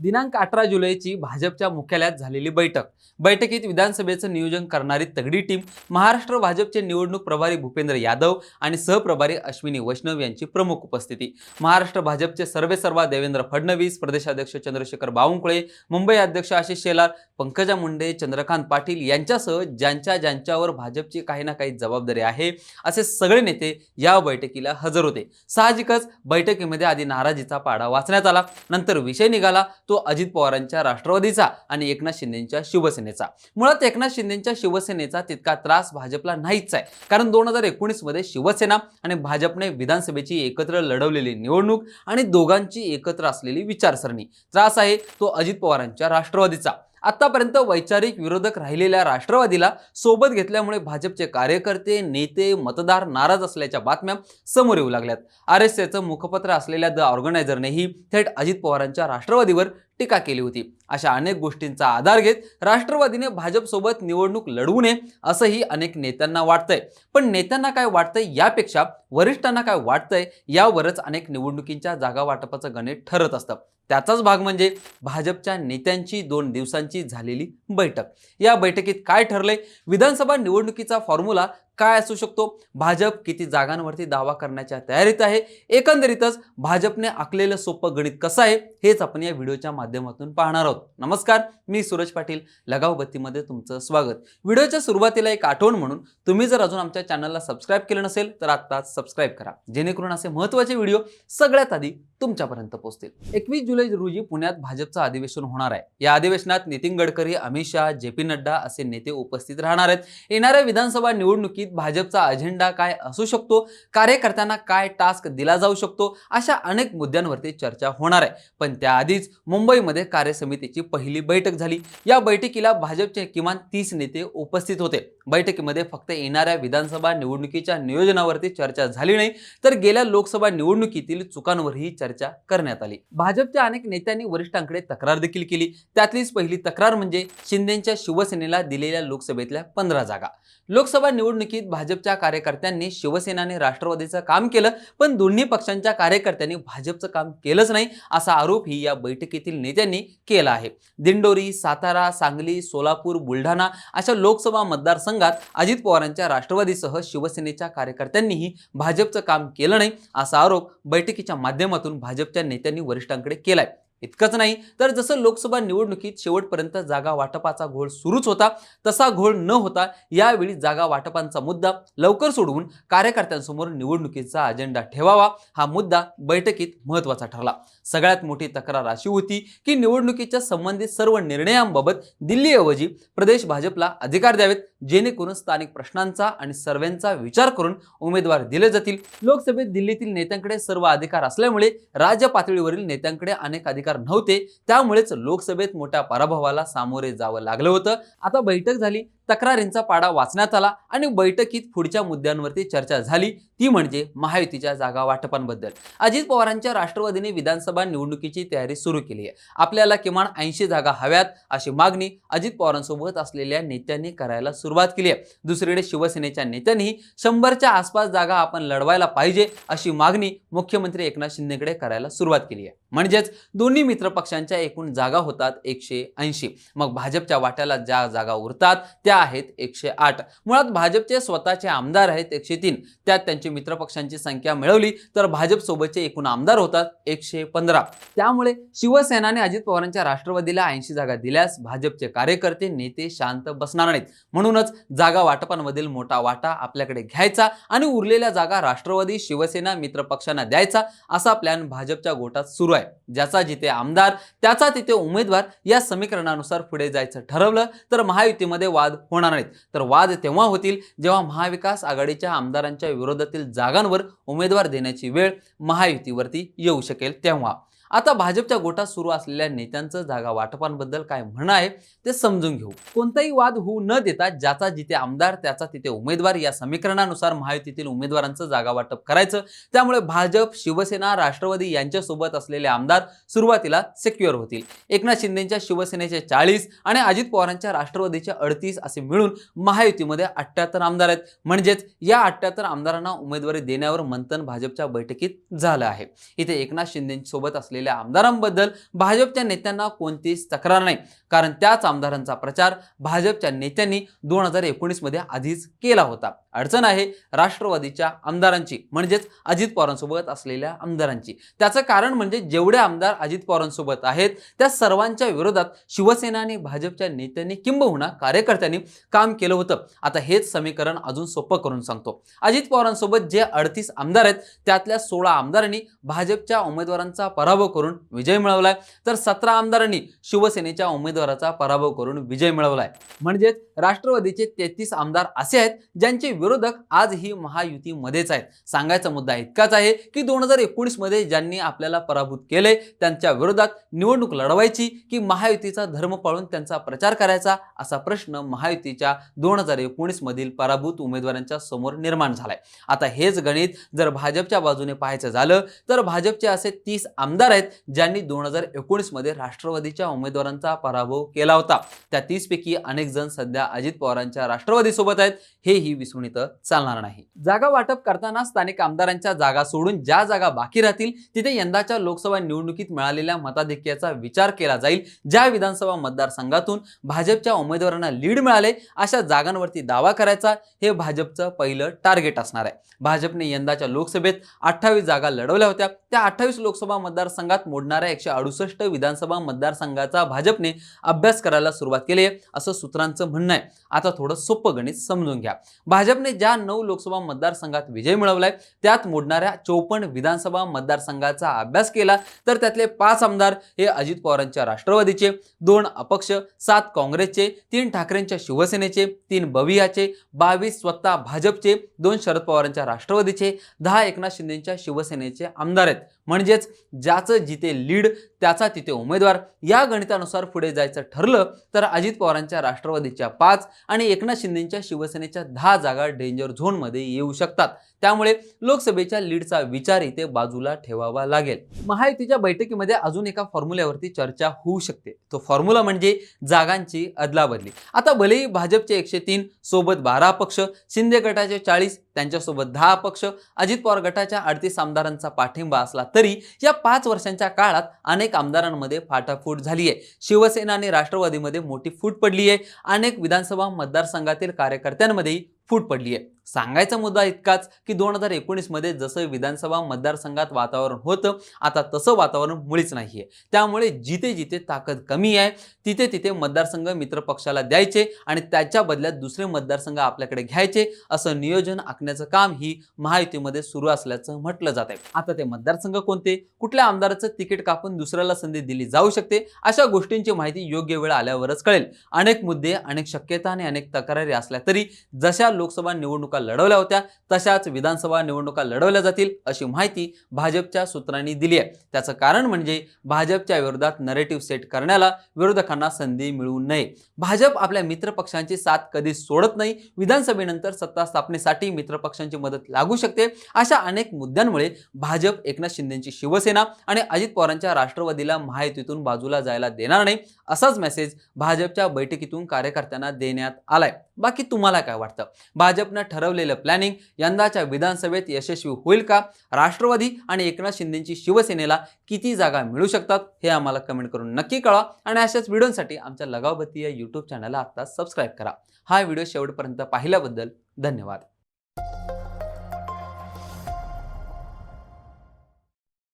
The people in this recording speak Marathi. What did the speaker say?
दिनांक अठरा जुलैची भाजपच्या मुख्यालयात झालेली बैठक. बैठकीत विधानसभेचं नियोजन करणारी तगडी टीम महाराष्ट्र भाजपचे निवडणूक प्रभारी भूपेंद्र यादव आणि सहप्रभारी अश्विनी वैष्णव यांची प्रमुख उपस्थिती. महाराष्ट्र भाजपचे सर्वेसर्वा देवेंद्र फडणवीस प्रदेशाध्यक्ष चंद्रशेखर बावनकुळे मुंबई अध्यक्ष आशिष शेलार पंकजा मुंडे चंद्रकांत पाटील यांच्यासह ज्यांच्या ज्यांच्यावर भाजपची काही ना काही जबाबदारी आहे असे सगळे नेते या बैठकीला हजर होते. साहजिकच बैठकीमध्ये आधी नाराजीचा पाडा वाचण्यात आला नंतर विषय निघाला तो अजित पवारांच्या राष्ट्रवादीचा आणि एकनाथ शिंदेच्या शिवसेनेचा. मुळात एकनाथ शिंदेच्या शिवसेनेचा तितका त्रास भाजपला नाहीच आहे. कारण दोन हजार एकोणीसमध्ये शिवसेना आणि भाजपने विधानसभेची एकत्र लढवलेली निवडणूक आणि दोघांची एकत्र असलेली विचारसरणी. त्रास आहे तो अजित पवारांच्या राष्ट्रवादीचा. आतापर्यंत वैचारिक विरोधक राहिलेल्या राष्ट्रवादीला सोबत घेतल्यामुळे भाजपचे कार्यकर्ते नेते मतदार नाराज असल्याच्या बातम्या समोर येऊ लागल्यात. आर एस एचं मुखपत्र असलेल्या द ऑर्गनायझरनेही थेट अजित पवारांच्या राष्ट्रवादीवर टीका केली होती. अशा अनेक गोष्टींचा आधार घेत राष्ट्रवादीने भाजपसोबत निवडणूक लढवू नये असंही अनेक नेत्यांना वाटतंय. पण नेत्यांना काय वाटतंय यापेक्षा वरिष्ठांना काय वाटतंय यावरच अनेक निवडणुकींच्या जागा वाटपाचं गणित ठरत असतं. त्याचाच भाग म्हणजे भाजपच्या नेत्यांची दोन दिवसांची झालेली बैठक. या बैठकीत काय ठरलंय? विधानसभा निवडणुकीचा फॉर्म्युला काय असू शकतो? भाजप किती जागांवरती दावा करण्याच्या तयारीत आहे? एकंदरीतच भाजपने आखलेलं सोपं गणित कसं आहे? हेच आपण या व्हिडिओच्या माध्यमातून पाहणार आहोत. नमस्कार मी सूरज पाटील लगाव बत्तीमध्ये तुमचं स्वागत. व्हिडिओच्या सुरुवातीला एक आठवण म्हणून तुम्ही जर अजून आमच्या चॅनलला सबस्क्राईब केलं नसेल तर आत्ताच सबस्क्राईब करा. जेणेकरून असे महत्त्वाचे व्हिडिओ सगळ्यात आधी तुमच्यापर्यंत पोहोचतील. एकवीस जुलै रोजी पुण्यात भाजपचं अधिवेशन होणार आहे. या अधिवेशनात नितीन गडकरी अमित शहा जे पी नड्डा असे नेते उपस्थित राहणार आहेत. येणाऱ्या विधानसभा निवडणुकीत भाजपचा अजेंडा काय असू शकतो? कार्यकर्त्यांना काय टास्क दिला जाऊ शकतो? अशा अनेक मुद्द्यांवरती चर्चा होणार आहे. पण त्याआधीच मुंबईमध्ये कार्यसमितीची पहिली बैठक झाली. या बैठकीला भाजपचे किमान तीस नेते उपस्थित होते. बैठकीमध्ये फक्त येणाऱ्या विधानसभा निवडणुकीच्या नियोजनावरती चर्चा झाली नाही तर गेल्या लोकसभा निवडणुकीतील चुकांवरही चर्चा करण्यात आली. भाजपच्या अनेक नेत्यांनी वरिष्ठांकडे तक्रार देखील केली. त्यातलीच पहिली तक्रार म्हणजे शिंदेच्या शिवसेनेला दिलेल्या लोकसभेतल्या पंधरा जागा. लोकसभा निवडणुकीत भाजपच्या कार्यकर्त्यांनी शिवसेना आणि राष्ट्रवादीचं काम केलं पण दोन्ही पक्षांच्या कार्यकर्त्यांनी भाजपचं काम केलंच नाही असा आरोपही या बैठकीतील नेत्यांनी केला आहे. दिंडोरी सातारा सांगली सोलापूर बुलढाणा अशा लोकसभा मतदारसंघात अजित पवारांच्या राष्ट्रवादीसह शिवसेनेच्या कार्यकर्त्यांनीही भाजपचं काम केलं नाही असा आरोप बैठकीच्या माध्यमातून भाजपच्या नेत्यांनी वरिष्ठांकडे केलाय. इतकंच नाही तर जसं लोकसभा निवडणुकीत शेवटपर्यंत जागा वाटपाचा घोळ सुरूच होता तसा घोळ न होता यावेळी जागा वाटपांचा मुद्दा लवकर सोडवून कार्यकर्त्यांसमोर निवडणुकीचा अजेंडा ठेवावा हा मुद्दा बैठकीत महत्त्वाचा ठरला. सगळ्यात मोठी तक्रार अशी होती की निवडणुकीच्या संबंधित सर्व निर्णयांबाबत दिल्लीऐवजी प्रदेश भाजपला अधिकार द्यावेत जेणेकरून स्थानिक प्रश्नांचा आणि सर्वेंचा विचार करून उमेदवार दिले जातील. लोकसभेत दिल्लीतील नेत्यांकडे सर्व अधिकार असल्यामुळे राज्य पातळीवरील नेत्यांकडे अनेक अधिकार नव्हते. त्यामुळेच लोकसभेत मोठ्या पराभवाला सामोरे जावं लागलं होतं. आता बैठक झाली. तक्रारींचा पाडा वाचण्यात आला आणि बैठकीत पुढच्या मुद्द्यांवरती चर्चा झाली. ती म्हणजे महायुतीच्या जागा वाटपांबद्दल. अजित पवारांच्या राष्ट्रवादीने विधानसभा निवडणुकीची तयारी सुरू केली आहे. आपल्याला किमान ऐंशी जागा हव्यात अशी मागणी अजित पवारांसोबत असलेल्या नेत्यांनी करायला सुरुवात केली आहे. दुसरीकडे शिवसेनेच्या नेत्यांनी शंभरच्या आसपास जागा आपण लढवायला पाहिजे अशी मागणी मुख्यमंत्री एकनाथ शिंदेकडे करायला सुरुवात केली आहे. म्हणजेच दोन्ही मित्र पक्षांच्या एकूण जागा होतात एकशे ऐंशी. मग भाजपच्या वाट्याला ज्या जागा उरतात त्या आहेत एकशे आठ. मुळात भाजपचे स्वतःचे आमदार आहेत एकशे तीन. त्यात त्यांची मित्रपक्षांची संख्या मिळवली तर भाजपसोबतचे एकूण आमदार होतात एकशे पंधरा. त्यामुळे शिवसेनाने अजित पवारांच्या राष्ट्रवादीला ऐंशी जागा दिल्यास भाजपचे कार्यकर्ते नेते शांत बसणार नाहीत. म्हणूनच जागा वाटपांमधील मोठा वाटा आपल्याकडे घ्यायचा आणि उरलेल्या जागा राष्ट्रवादी शिवसेना मित्रपक्षांना द्यायचा असा प्लॅन भाजपच्या गोटात सुरू आहे. ज्याचा जिथे आमदार त्याचा तिथे उमेदवार या समीकरणानुसार पुढे जायचं ठरवलं तर महायुतीमध्ये वाद होणार नाहीत. तर वाद तेव्हा होतील जेव्हा महाविकास आघाडीच्या आमदारांच्या विरोधातील जागांवर उमेदवार देण्याची वेळ महायुतीवरती येऊ शकेल तेव्हा. आता भाजपच्या गोटात सुरू असलेल्या नेत्यांचं जागा वाटपांबद्दल काय म्हणणं आहे ते समजून घेऊ. कोणताही वाद होऊ न देता ज्याचा जिथे आमदार त्याचा तिथे उमेदवार या समीकरणानुसार महायुतीतील उमेदवारांचं जागा वाटप करायचं. त्यामुळे भाजप शिवसेना राष्ट्रवादी यांच्यासोबत असलेले आमदार सुरुवातीला सेक्युअर होतील. एकनाथ शिंदेच्या शिवसेनेचे चाळीस आणि अजित पवारांच्या राष्ट्रवादीचे अडतीस असे मिळून महायुतीमध्ये अठ्ठ्याहत्तर आमदार आहेत. म्हणजेच या अठ्ठ्याहत्तर आमदारांना उमेदवारी देण्यावर मंथन भाजपच्या बैठकीत झालं आहे. इथे एकनाथ शिंदेसोबत असलेले असलेल्या आमदारांबद्दल भाजपच्या नेत्यांना कोणतीच तक्रार नाही. कारण त्याच आमदारांचा प्रचार भाजपच्या नेत्यांनी दोन हजार एकोणीसमध्ये आधीच केला होता. अडचण आहे राष्ट्रवादीच्या आमदारांची म्हणजेच अजित पवारांसोबत असलेल्या आमदारांची. त्याचं कारण म्हणजे जेवढे आमदार अजित पवारांसोबत आहेत त्या सर्वांच्या विरोधात शिवसेना आणि भाजपच्या नेत्यांनी किंबहुना कार्यकर्त्यांनी काम केलं होतं. आता हेच समीकरण अजून सोपं करून सांगतो. अजित पवारांसोबत जे अडतीस आमदार आहेत त्यातल्या सोळा आमदारांनी भाजपच्या उमेदवारांचा पराभव करून विजय मिळवलाय. तर सतरा आमदारांनी शिवसेनेच्या उमेदवाराचा पराभव करून विजय मिळवलाय. म्हणजेच राष्ट्रवादीचे तेहतीस आमदार असे आहेत ज्यांचे विरोधक आजही महायुतीमध्येच आहेत. सांगायचा मुद्दा इतकाच आहे की दोन हजार एकोणीसमध्ये ज्यांनी आपल्याला पराभूत केले त्यांच्या विरोधात निवडणूक लढवायची की महायुतीचा धर्म पाळून त्यांचा प्रचार करायचा असा प्रश्न महायुतीच्या दोन हजार एकोणीस मधील पराभूत उमेदवारांच्या समोर निर्माण झालाय. आता हेच गणित जर भाजपच्या बाजूने पाहायचं झालं तर भाजपचे असे तीस आमदार आहेत ज्यांनी दोन हजार एकोणीसमध्ये राष्ट्रवादीच्या उमेदवारांचा पराभव केला होता. त्या तीसपैकी अनेक जण सध्या अजित पवारांच्या राष्ट्रवादी सोबत आहेत. हेही विसरून इथं चालणार नाही. जागा वाटप करताना स्थानिक आमदारांच्या जागा सोडून ज्या जागा बाकी राहतील तिथे यंदाच्या लोकसभा निवडणुकीत मिळालेल्या मताधिक्याचा विचार केला जाईल. ज्या विधानसभा मतदारसंघातून भाजपच्या उमेदवारांना लीड मिळाले अशा जागांवरती दावा करायचा हे भाजपचं पहिलं टार्गेट असणार आहे. भाजपने यंदाच्या लोकसभेत अठ्ठावीस जागा लढवल्या होत्या. त्या अठ्ठावीस लोकसभा मतदारसंघात मोडणाऱ्या एकशे अडुसष्ट विधानसभा मतदारसंघाचा भाजपने अभ्यास करायला सुरुवात केली आहे असं सूत्रांचं म्हणणं आहे. आता थोडं सोपं गणित समजून घ्या. भाजप भाजपने ज्या नऊ लोकसभा मतदारसंघात विजय मिळवलाय त्यात मोडणाऱ्या चौपन्न विधानसभा मतदारसंघाचा अभ्यास केला तर त्यातले पाच आमदार हे अजित पवारांच्या राष्ट्रवादीचे दोन अपक्ष सात काँग्रेसचे तीन ठाकरेंच्या शिवसेनेचे तीन बवियाचे बावीस स्वतः भाजपचे दोन शरद पवारांच्या राष्ट्रवादीचे दहा एकनाथ शिंदेच्या शिवसेनेचे आमदार आहेत. म्हणजेच ज्याचं जिथे लीड त्याचा तिथे उमेदवार. या गणितानुसार पुढे जायचं ठरलं तर अजित पवारांच्या राष्ट्रवादीच्या पाच आणि एकनाथ शिंदेच्या शिवसेनेच्या दहा जागा डेंजर झोनमध्ये येऊ शकतात. त्यामुळे लोकसभेच्या लीडचा विचार इथे बाजूला ठेवावा लागेल. महायुतीच्या बैठकीमध्ये अजून एका फॉर्म्युल्यावरती चर्चा होऊ शकते. तो फॉर्म्युला म्हणजे जागांची अदलाबदली. आता भलेही भाजपचे एकशे तीन सोबत बारा पक्ष शिंदे गटाचे चाळीस त्यांच्यासोबत दहा पक्ष अजित पवार गटाच्या अडतीस आमदारांचा पाठिंबा असला तरी तरी या पाच वर्षांच्या काळात अनेक आमदारांमध्ये फाटाफूट झाली आहे शिवसेना आणि राष्ट्रवादीमध्ये मोठी फूट पडली आहे अनेक विधानसभा मतदारसंघातील कार्यकर्त्यांमध्येही फूट पडली आहे सांगायचा मुद्दा इतकाच की दोन हजार एकोणीसमध्ये जसं विधानसभा मतदारसंघात वातावरण होतं आता तसं वातावरण मुळीच नाही आहे त्यामुळे जिथे जिथे ताकद कमी आहे तिथे तिथे मतदारसंघ मित्र पक्षाला द्यायचे आणि त्याच्या बदल्यात दुसरे मतदारसंघ आपल्याकडे घ्यायचे असं नियोजन आखण्याचं काम ही महायुतीमध्ये सुरू असल्याचं म्हटलं जात आहे आता ते मतदारसंघ कोणते? कुठल्या आमदाराचं तिकीट कापून दुसऱ्याला संधी दिली जाऊ शकते? अशा गोष्टींची माहिती योग्य वेळ आल्यावरच कळेल. अनेक मुद्दे अनेक शक्यता आणि अनेक तक्रारी असल्या तरी जशा लोकसभा निवडणूक लढवल्या होत्या तशाच विधानसभा निवडणुका लढवल्या जातील अशी माहिती भाजपच्या सूत्रांनी दिली आहे. त्याचं कारण म्हणजे भाजपच्या विरोधात नरेटिव्ह सेट करण्याला विरोधकांना संधी मिळू नये. भाजप आपल्या मित्रपक्षांची साथ कधी सोडत नाही विधानसभेनंतर सत्ता स्थापनेसाठी मित्र पक्षांची मदत लागू शकते अशा अनेक मुद्द्यांमुळे भाजप एकनाथ शिंदेची शिवसेना आणि अजित पवारांच्या राष्ट्रवादीला महायुतीतून बाजूला जायला देणार नाही असाच मेसेज भाजपच्या बैठकीतून कार्यकर्त्यांना देण्यात आलाय. बाकी तुम्हाला काय वाटतं? भाजपनं ठरवलेलं प्लॅनिंग यंदाच्या विधानसभेत यशस्वी होईल का? राष्ट्रवादी आणि एकनाथ शिंदेची शिवसेनेला किती जागा मिळू शकतात? हे आम्हाला कमेंट करून नक्की कळवा. आणि अशाच व्हिडिओसाठी आमच्या लगावबत्ती या यूट्यूब चॅनलला आत्ता सबस्क्राईब करा. हा व्हिडिओ शेवटपर्यंत पाहिल्याबद्दल धन्यवाद.